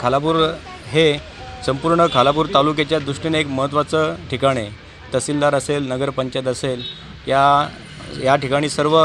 खालापूर हे संपूर्ण खालापूर तालुक्याच्या दृष्टीने एक महत्त्वाचं ठिकाण आहे. तहसीलदार असेल नगरपंचायत असेल या या ठिकाणी सर्व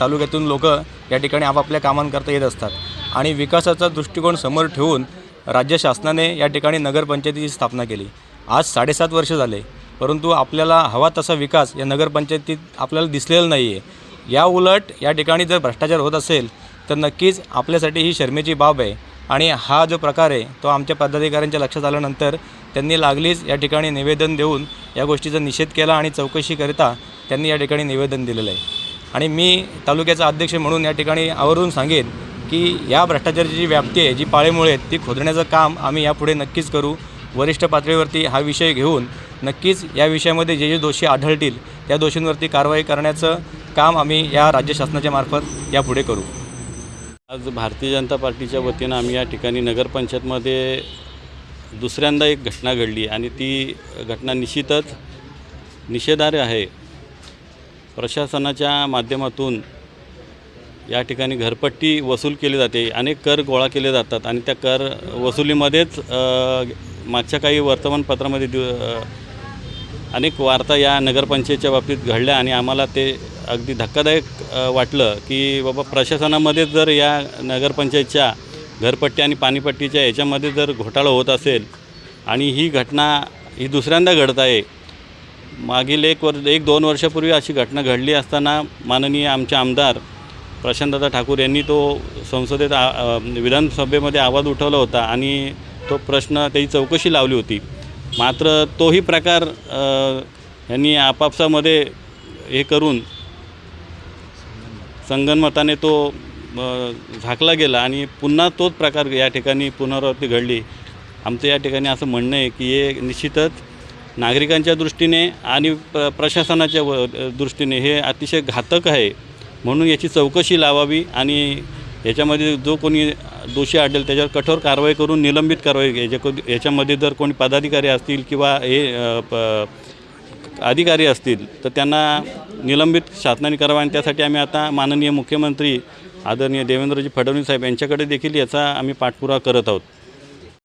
तालुक्यातून लोक या ठिकाणी आपापल्या कामांकरता येत असतात. आणि विकासाचा दृष्टिकोन समोर ठेवून राज्य शासनाने या ठिकाणी नगरपंचायतीची स्थापना केली. आज साडेसात वर्ष झाले परंतु आपल्याला हवा तसा विकास या नगरपंचायतीत आपल्याला दिसलेला नाही आहे या उलट या ठिकाणी जर भ्रष्टाचार होत असेल तर नक्कीच आपल्यासाठी ही शर्मेची बाब आहे. आणि हा जो प्रकार आहे तो आमच्या पदाधिकाऱ्यांच्या लक्षात आल्यानंतर त्यांनी लागलीच या ठिकाणी निवेदन देऊन या गोष्टीचा निषेध केला आणि चौकशीकरिता त्यांनी या ठिकाणी निवेदन दिलेलं आहे. आणि मी तालुक्याचा अध्यक्ष म्हणून या ठिकाणी आवर्जून सांगेन की या भ्रष्टाचाराची जी व्याप्ती आहे जी पाळेमुळे आहेत ती खोदण्याचं काम आम्ही यापुढे नक्कीच करू. वरिष्ठ पातळीवरती हा विषय घेऊन नक्कीच या विषयामध्ये जे जे दोषी आढळतील त्या दोषींवरती कारवाई करण्याचं काम आम्ही या राज्य शासनाच्या मार्फत यापुढे करू. आज भारतीय जनता पार्टीच्या वतीनं आम्ही या ठिकाणी नगरपंचायतमध्ये दुसऱ्यांदा एक घटना घडली आणि ती घटना निश्चितच निषेधार्ह आहे. प्रशासनाच्या माध्यमातून या ठिकाणी घरपट्टी वसूल केली जाते. अनेक कर गोळा केले जातात आणि त्या कर वसुलीमध्येच मागच्या काही वर्तमानपत्रामध्ये अनेक वार्ता या नगरपंचायतच्या बाबतीत घडल्या आणि आम्हाला ते अगदी धक्कादायक वाटलं की बाबा प्रशासनामध्ये जर या नगरपंचायतच्या घरपट्टी आणि पाणीपट्टीच्या याच्यामध्ये जर घोटाळा होत असेल आणि ही घटना ही दुसऱ्यांदा घडत आहे मागील एक वर्ष एक दोन वर्षापूर्वी अशी घटना घडली असताना माननीय आमचे आमदार प्रशांतदादा ठाकूर यांनी तो संसदेत आ- विधानसभेमध्ये आवाज उठवला होता आणि तो प्रश्न त्याची चौकशी लावली होती. मात्र तोही प्रकार यांनी आपापसामध्ये हे करून संगनमताने तो झाकला गेला आणि पुन्हा तोच प्रकार या ठिकाणी पुनरावृत्ती घडली. आमचं या ठिकाणी असं म्हणणं आहे की हे निश्चितच नागरिकांच्या दृष्टीने आणि प्र प्रशासनाच्या व दृष्टीने हे अतिशय घातक आहे. म्हणून याची चौकशी लावावी आणि याच्यामध्ये जो कोणी दोषी आढळेल त्याच्यावर कठोर कारवाई करून निलंबित कारवाई याच्या याच्यामध्ये जर कोणी पदाधिकारी असतील किंवा हे प अधिकारी असतील तर त्यांना निलंबित शासनाने करावा आणि त्यासाठी आम्ही आता माननीय मुख्यमंत्री आदरणीय देवेंद्रजी फडणवीस साहेब यांच्याकडे देखील याचा आम्ही पाठपुरा करत आहोत.